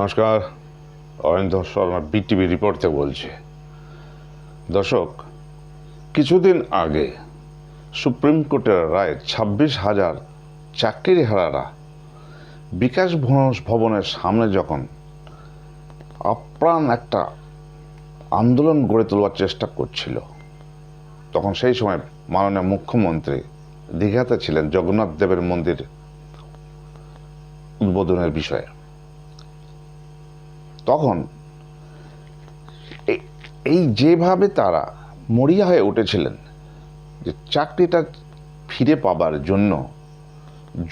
নমস্কার অরিন্দ Sharma BTV report বলছি। দর্শক, কিছুদিন আগে সুপ্রিম কোর্টের রায় ছাব্বিশ হাজার চাকরি হারারা বিকাশ ভবন- ভবনের সামনে যখন আপ্রাণ একটা আন্দোলন গড়ে তোলার চেষ্টা করছিল, তখন সেই সময় মাননীয় মুখ্যমন্ত্রী দীঘাতে ছিলেন জগন্নাথ দেবের মন্দির উদ্বোধনের বিষয়ে। তখন এই যেভাবে তারা মরিয়া হয়ে উঠেছিলেন যে চাকরিটা ফিরে পাবার জন্য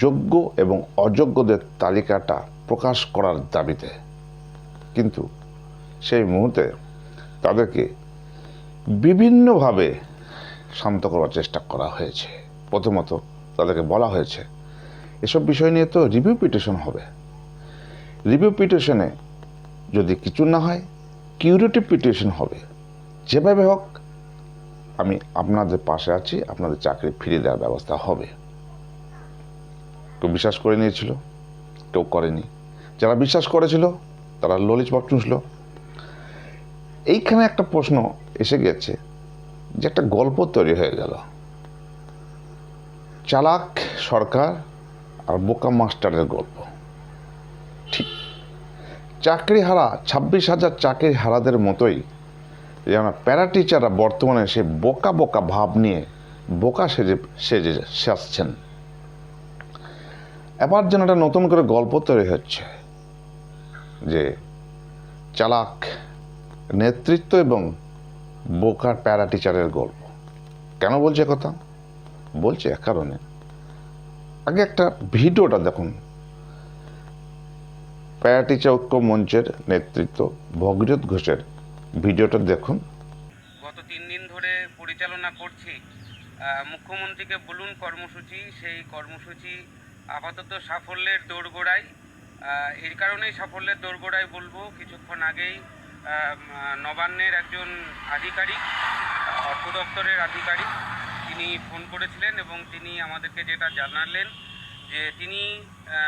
যোগ্য এবং অযোগ্যদের তালিকাটা প্রকাশ করার দাবিতে, কিন্তু সেই মুহূর্তে তাদেরকে বিভিন্নভাবে শান্ত করার চেষ্টা করা হয়েছে। প্রথমত তাদেরকে বলা হয়েছে, এসব বিষয় নিয়ে তো রিভিউ পিটিশন হবে। রিভিউ পিটিশনে যদি কিছু না হয় কিউরেটিভ পিটিশন হবে। যেভাবে হোক, আমি আপনাদের পাশে আছি, আপনাদের চাকরি ফিরিয়ে দেওয়ার ব্যবস্থা হবে। কেউ বিশ্বাস করে নিয়েছিল, কেউ করেনি। যারা বিশ্বাস করেছিল, তারা ললিতবাগ চুষল এইখানে একটা প্রশ্ন এসে গেছে, যে একটা গল্প তৈরি হয়ে গেল। চালাক সরকার আর বোকা মাস্টারের গল্প। চাকরি হারা ছাব্বিশ হাজার চাকরি হারাদের মতোই। যেন প্যারা টিচাররা বর্তমানে সে বোকা বোকা ভাব নিয়ে বোকা সেজে সেজে সাজছেন। এবার যেন একটা নতুন করে গল্প তৈরি হচ্ছে যে চালাক নেতৃত্ব এবং বোকার প্যারা টিচারের গল্প। কেন বলছে কথা বলছে এক কারণে। আগে একটা ভিডিওটা দেখুন। প্যারা টিচার ঐক্য মঞ্চের নেতৃত্ব ভগীরথ ঘোষের। ভিডিওটা দেখুন। গত তিন দিন ধরে পরিচালনা করছি। মুখ্যমন্ত্রীকে বলুন কর্মসূচি, সেই কর্মসূচি আপাতত সাফল্যের দোরগোড়ায়। এর কারণেই সাফল্যের দোরগোড়ায় বলব, কিছুক্ষণ আগেই নবান্নের একজন আধিকারিক অর্থ দপ্তরের আধিকারিক, তিনি ফোন করেছিলেন এবং তিনি আমাদেরকে যেটা জানালেন যে তিনি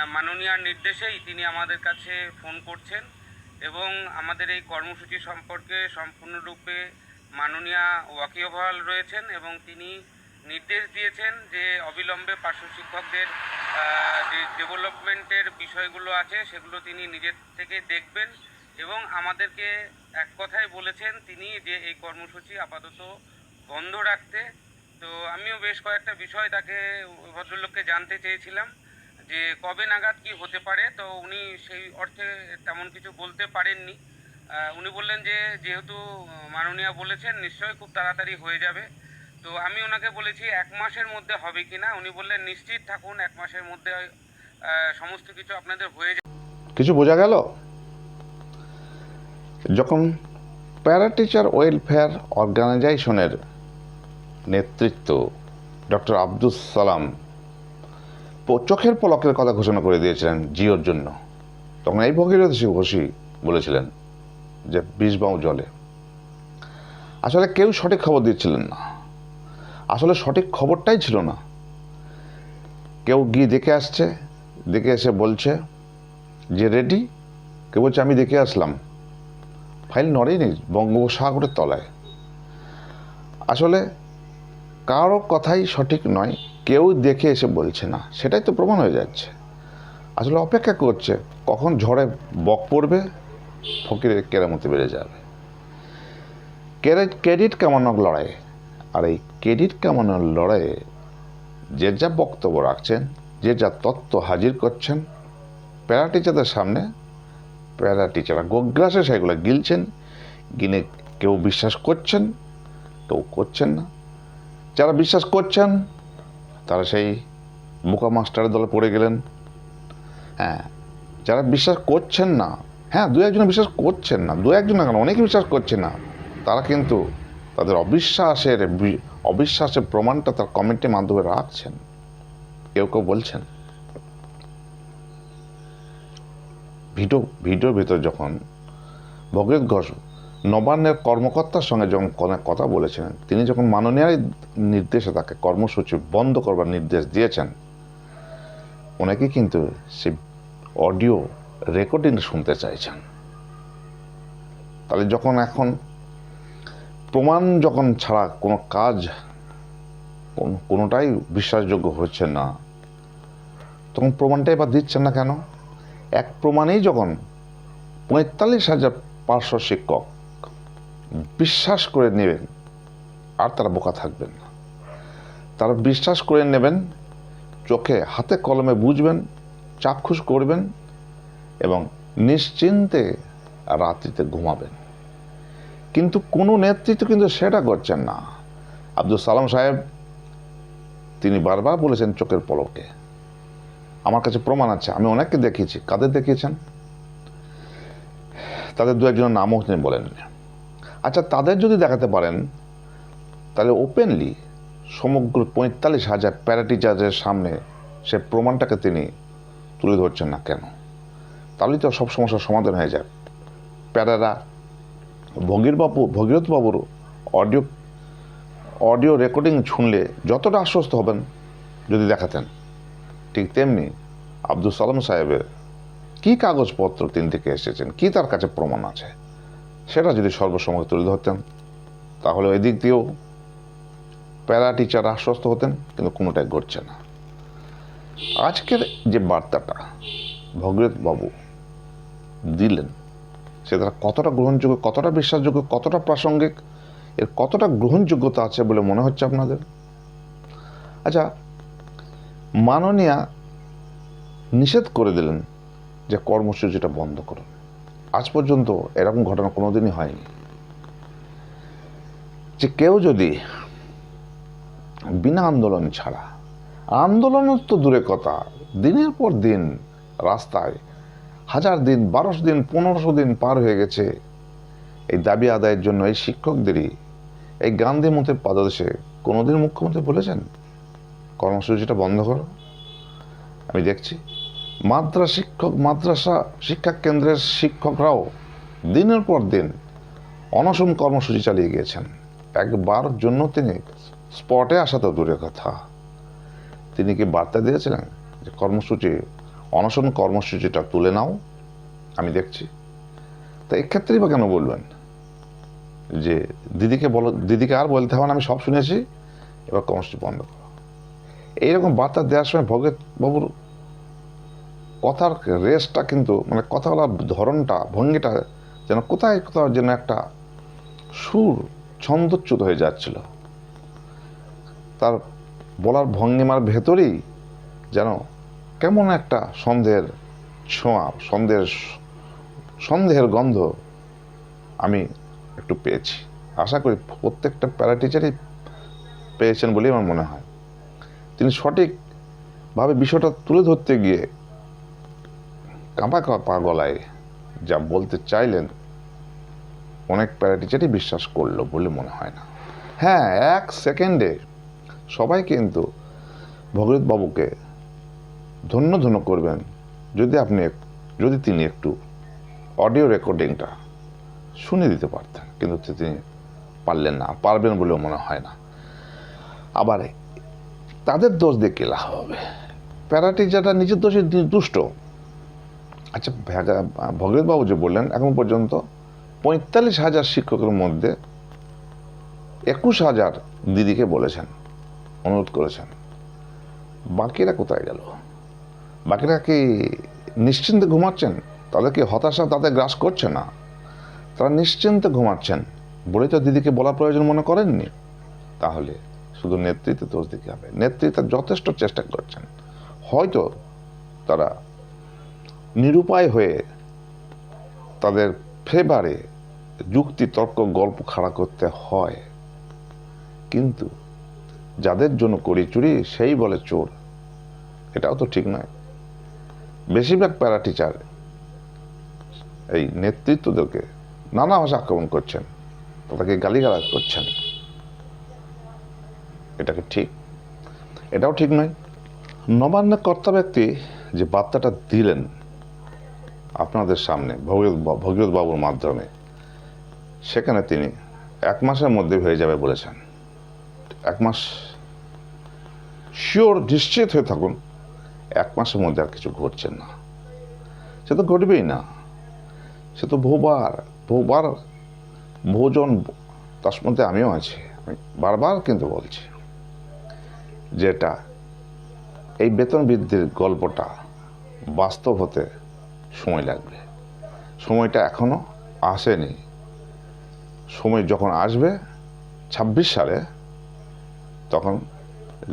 মাননীয়ার নির্দেশেই তিনি আমাদের কাছে ফোন করছেন এবং আমাদের এই কর্মসূচি সম্পর্কে সম্পূর্ণরূপে মাননীয়া ওয়াকিবহাল রয়েছেন এবং তিনি নির্দেশ দিয়েছেন যে অবিলম্বে পার্শ্ব শিক্ষকদের যে ডেভেলপমেন্টের বিষয়গুলো আছে সেগুলো তিনি নিজের থেকে দেখবেন এবং আমাদেরকে এক কথায় বলেছেন তিনি যে এই কর্মসূচি আপাতত বন্ধ রাখতে তো আমিও বেশ কয়েকটা বিষয় তাকে ভদ্রলোককে জানতে চেয়েছিলাম যে কবে নাগাদ কি হতে পারে, তো উনি সেই অর্থে তেমন কিছু বলতে পারেননি। উনি বললেন যে যেহেতু মাননীয়া বলেছেন, নিশ্চয়ই খুব তাড়াতাড়ি হয়ে যাবে। তো আমি ওনাকে বলেছি এক মাসের মধ্যে হবে কি না? উনি বললেন, নিশ্চিত থাকুন, এক মাসের মধ্যে সমস্ত কিছু আপনাদের হয়ে যাবে। কিছু বোঝা গেল? যখন প্যারা টিচার ওয়েলফেয়ার অর্গানাইজেশনের নেতৃত্ব, ডক্টর আব্দুল সালাম চোখের পলকের কথা ঘোষণা করে দিয়েছিলেন জিওর জন্য। তখন এই ভগীরথ ঘোষী বলেছিলেন যে বিষবাউ জলে। আসলে কেউ সঠিক খবর দিচ্ছিলেন না। আসলে সঠিক খবরটাই ছিল না। কেউ গিয়ে দেখে আসছে, দেখে এসে বলছে যে, রেডি? কেউ বলছে, আমি দেখে আসলাম। ফাইল নড়েনি বঙ্গোপসাগরের তলায়। আসলে কারও কথাই সঠিক নয়, কেউ দেখে এসে বলছে না। সেটাই তো প্রমাণ হয়ে যাচ্ছে। আসলে অপেক্ষা করছে, কখন ঝড়ে বক পড়বে, ফকিরের কেরামতি বেড়ে যাবে। ক্রেডিট কামানোর লড়াই। আর এই ক্রেডিট কামানোর লড়াইয়ে যে যা বক্তব্য রাখছেন, যে যা তত্ত্ব হাজির করছেন, প্যারা টিচারদের সামনে, প্যারা টিচাররা গোগ্রাসে সেগুলো গিলছেন, গিনে কেউ বিশ্বাস করছেন, কেউ করছেন না। যারা বিশ্বাস করছেন, তারা সেই বোকা মাস্টারের দলে পড়ে গেলেন। হ্যাঁ যারা বিশ্বাস করছেন না হ্যাঁ দু একজন বিশ্বাস করছেন না, দু একজন না কেন, অনেকে বিশ্বাস করছে না, তারা কিন্তু তাদের অবিশ্বাসের অবিশ্বাসের প্রমাণটা তার কমেন্টের মাধ্যমে রাখছেন। কেউ কেউ বলছেন। ভিডিও, ভিডিওর ভিতর যখন ভগীরথ ঘোষ নবান্নের কর্মকর্তার সঙ্গে যখন কথা বলেছিলেন, তিনি যখন মাননীয় নির্দেশে তাকে কর্মসূচি বন্ধ করবার নির্দেশ দিয়েছেন ওনাকে কিন্তু সে অডিও রেকর্ডিং শুনতে চাইছেন। তাহলে যখন এখন প্রমাণ যখন ছাড়া কোনো কাজ কোন- কোনোটাই বিশ্বাসযোগ্য হচ্ছে না, তখন প্রমাণটাই বা দিচ্ছেন না কেন? এক প্রমাণেই যখন পঁয়তাল্লিশ হাজার পাঁচশো শিক্ষক বিশ্বাস করে নেবেন, আর তারা বোকা থাকবেন না। তারা বিশ্বাস করে নেবেন, চোখে হাতে কলমে বুঝবেন, চাক্ষুষ করবেন, এবং নিশ্চিন্তে রাত্রিতে ঘুমাবেন। কিন্তু কোনো নেতৃত্ব কিন্তু সেটা করছেন না। আব্দুল সালাম সাহেব, তিনি বারবার বলেছেন চোখের পলকে। আমার কাছে প্রমাণ আছে, আমি অনেককে দেখিয়েছি। কাদের দেখিয়েছেন? তাদের দু একজনের নামও তিনি বলেন আচ্ছা তাদের যদি দেখাতে পারেন, তাহলে ওপেনলি সমগ্র পঁয়তাল্লিশ হাজার প্যারাটিচারের সামনে সে প্রমাণটাকে তিনি তুলে ধরছেন না কেন? তাহলেই তো সব সমস্যার সমাধান হয়ে যায়। প্যারারা ভগীরবাবু ভগীরথবাবুর অডিও অডিও রেকর্ডিং শুনলে যতটা আশ্বস্ত হবেন যদি দেখাতেন। ঠিক তেমনি আব্দুল সালাম সাহেবের কী কাগজপত্র তিনি থেকে এসেছেন? কি তার কাছে প্রমাণ আছে? সেটা যদি সর্বসময় তুলে ধরতেন, তাহলে ওই দিক দিয়েও প্যারা টিচার আশ্বস্ত হতেন, কিন্তু কোনোটাই ঘটছে না। আজকের যে বার্তাটা বাবু দিলেন সেটা কতটা গ্রহণযোগ্য, কতটা বিশ্বাসযোগ্য, কতটা প্রাসঙ্গিক, এর কতটা গ্রহণযোগ্যতা আছে বলে মনে হচ্ছে আপনাদের? আচ্ছা মাননীয়া নিষেধ করে দিলেন যে কর্মসূচিটা বন্ধ করুন। আজ পর্যন্ত এরকম ঘটনা কোনোদিনই হয়নি। যে কেউ যদি বিনা আন্দোলন ছাড়া, আন্দোলন তো দূরে কথা, দিনের পর দিন রাস্তায় হাজার দিন, বারোশো দিন, পনেরোশো দিন পার হয়ে গেছে। এই দাবি আদায়ের জন্য এই শিক্ষকদেরই, এই গান্ধী মতের পাদদেশে কোনোদিন মুখ্যমন্ত্রী বলেছেন? কর্মসূচিটা বন্ধ করো। আমি দেখছি। মাদ্রাসা শিক্ষক মাদ্রাসা শিক্ষা কেন্দ্রের শিক্ষকরাও দিনের পর দিন অনশন কর্মসূচি চালিয়ে গিয়েছেন। একবার জন্য তিনি স্পটে আসা তো দূরের কথা। তিনি কি বার্তা দিয়েছিলেন যে কর্মসূচি, অনশন কর্মসূচিটা তুলে নাও? আমি দেখছি। তা এক্ষেত্রেই বা কেন বলবেন? যে দিদিকে বলো, দিদিকে আর বলতে হবে না, আমি সব শুনেছি। এবার কর্মসূচি বন্ধ করো। এইরকম বার্তা দেওয়ার সময় ভগত বাবুর কথার রেসটা কিন্তু মানে কথা বলার ধরনটা, ভঙ্গিটা যেন কোথায় কোথাও যেন একটা সুর ছন্দচ্যুত হয়ে যাচ্ছিল। তার বলার ভঙ্গিমার ভেতরেই যেন কেমন একটা সন্দেহের ছোঁয়া, সন্দেহের সন্দেহের গন্ধ আমি একটু পেয়েছি। আশা করি প্রত্যেকটা প্যারা টিচারই পেয়েছেন বলেই আমার মনে হয়। তিনি সঠিকভাবে বিষয়টা তুলে ধরতে গিয়ে কাঁপা কাঁপা গলায় যা বলতে চাইলেন, অনেক প্যারা টিচারই বিশ্বাস করল বলে মনে হয় না। হ্যাঁ এক সেকেন্ডে। সবাই কিন্তু ভগীরথ বাবুকে ধন্য ধন্য করবেন যদি আপনি যদি তিনি একটু অডিও রেকর্ডিংটা শুনে দিতে পারতেন, কিন্তু তিনি পারলেন না, পারবেন বলেও মনে হয় না। আবার তাদের দোষ দিয়ে কি লাভ হবে? প্যারাটি যারা নিজের দোষে দুষ্ট। আচ্ছা ভগীরথ বাবু যে বললেন, এখন পর্যন্ত পঁয়তাল্লিশ হাজার শিক্ষকের মধ্যে একুশ হাজার দিদিকে বলেছেন, অনুরোধ করেছেন। বাকিরা কোথায় গেল? বাকিরা কি নিশ্চিন্তে ঘুমাচ্ছেন? তাদের কি হতাশা তাদের গ্রাস করছে না? তারা নিশ্চিন্তে ঘুমাচ্ছেন। বলে তো দিদিকে বলার প্রয়োজন মনে করেননি। তাহলে শুধু নেতৃত্বে দোষ দিতে হবে। নেতৃত্বে যথেষ্ট চেষ্টা করছেন। হয়তো তারা নিরুপায় হয়ে তাদের ফেভারে যুক্তি, তর্ক, গল্প খাড়া করতে হয়। কিন্তু যাদের জন্য করি চুরি, সেই বলে চোর। এটাও তো ঠিক নয়। বেশিরভাগ প্যারা টিচার এই নেতৃত্বদেরকে নানা ভাষা আক্রমণ করছেন, তাদেরকে গালিগালাজ করছেন। এটাকে ঠিক? এটাও ঠিক নয়। নবান্নের কর্তা ব্যক্তি যে বার্তাটা দিলেন আপনাদের সামনে, ভগীরথ বাবুর মাধ্যমে। সেখানে তিনি এক মাসের মধ্যে হয়ে যাবে বলেছেন। এক মাস শিওর নিশ্চিত হয়ে থাকুন, এক মাসের মধ্যে আর কিছু ঘটছে না। সে তো ঘটবেই না। সে তো বহুবার বহুবার বহুজন তার মধ্যে আমিও আছি, আমি বারবার কিন্তু বলছি যেটা এই বেতন বৃদ্ধির গল্পটা বাস্তব হতে সময় লাগবে। সময়টা এখনও আসেনি। সময় যখন আসবে, ছাব্বিশ সালে, তখন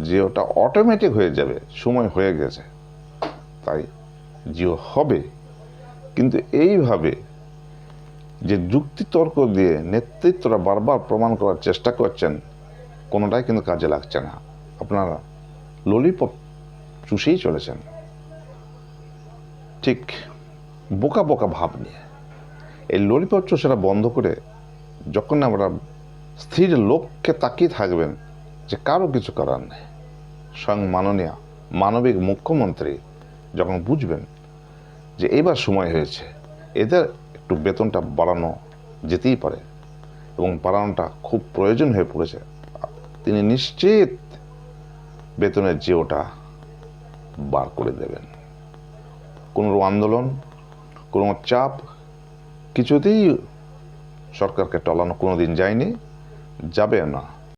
জিওটা অটোমেটিক হয়ে যাবে, সময় হয়ে গেছে। তাই জিও হবে। কিন্তু এইভাবে যে যুক্তি তর্ক দিয়ে নেতৃত্বরা বারবার প্রমাণ করার চেষ্টা করছেন, কোনোটাই কিন্তু কাজে লাগছে না। আপনারা ললিপপ চুষেই চলেছেন। ঠিক বোকা বোকা ভাব নিয়ে। এই ললিপপ চুষাটা বন্ধ করে যখন আমরা স্থির লোককে তাকিয়ে থাকবেন যে কারও কিছু করার নেই, স্বয়ং মাননীয় মানবিক মুখ্যমন্ত্রী যখন বুঝবেন যে এবার সময় হয়েছে, এদের একটু বেতনটা বাড়ানো যেতেই পারে এবং বাড়ানোটা খুব প্রয়োজন হয়ে পড়েছে। তিনি নিশ্চিত বেতনের জিওটা বার করে দেবেন। কোনো আন্দোলন কোনো চাপ কিছুতেই সরকারকে টলানো কোনো দিন যায়নি যাবে না।